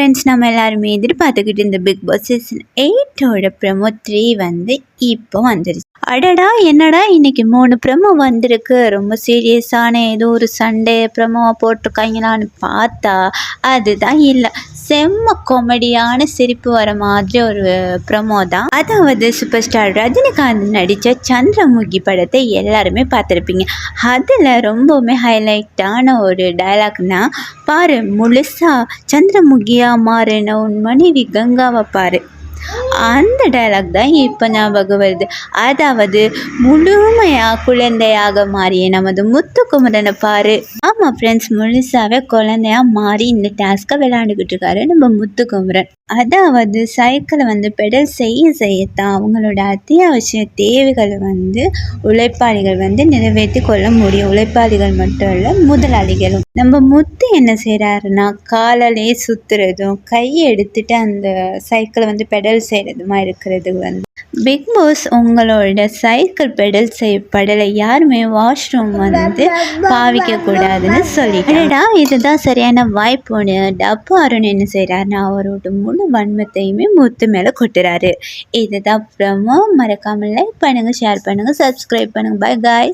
Friends நம்ம எல்லாருமே எதிர்பார்த்துக்கிட்டு இந்த பிக் பாஸ் சீசன் எயிட்டோட ப்ரமோ த்ரீ வந்து இப்போ வந்துருச்சு. அடடா என்னடா இன்னைக்கு மூணு ப்ரமோ வந்திருக்கு. ரொம்ப சீரியஸான ஏதோ ஒரு சண்டே ப்ரமோவை போட்டிருக்காங்களான்னு பார்த்தா அதுதான் இல்லை. செம்ம காமெடியான சிரிப்பு வர மாதிரி ஒரு ப்ரமோ தான். அதாவது சூப்பர் ஸ்டார் ரஜினிகாந்த் நடித்த சந்திரமுகி படத்தை எல்லாருமே பார்த்துருப்பீங்க. அதில் ரொம்பவுமே ஹைலைட்டான ஒரு டைலாக்னா பாரு முழுசா சந்திரமுகியாக மாறின உன் மனைவி கங்காவை பாரு. அந்த டயலாக் தான் இப்போ ஞாபகம் வருது. அதாவது முழுமையாக குழந்தையாக மாறிய நமது முத்துக்குமரனை பாரு. ஆமாம் ஃப்ரெண்ட்ஸ் முழுசாகவே குழந்தையா மாறி இந்த டாஸ்க்கை விளையாண்டுக்கிட்டு இருக்காரு நம்ம முத்துக்குமரன். அதாவது சைக்கிளை வந்து பெடல் செய்ய செய்யத்தான் அவங்களோட அத்தியாவசிய தேவைகளை வந்து உழைப்பாளிகள் வந்து நிறைவேற்றி கொள்ள முடியும். உழைப்பாளிகள் மட்டும் இல்லை முதலாளிகளும். நம்ம முத்து என்ன செய்கிறாருன்னா காலாலே சுற்றுறதும் கையை எடுத்துட்டு அந்த சைக்கிளை வந்து பெடல் செய்கிறதுமா இருக்கிறது வந்து. பிக் பாஸ் உங்களோட சைக்கிள் பெடல் செய்யப்படலை யாருமே வாஷ்ரூம் வந்து பாவிக்க கூடாதுன்னு சொல்லிட்டா இதுதான் சரியான வாய்ப்புன்னு டப்பு அருண் என்ன செய்கிறாருன்னா அவரோட முழு வன்மத்தையுமே முத்து மேலே கொட்டுறாரு. இதுதான் அப்புறமா மறக்காமல் லைக் பண்ணுங்கள் ஷேர் பண்ணுங்கள் சப்ஸ்கிரைப் பண்ணுங்கள் பை காய்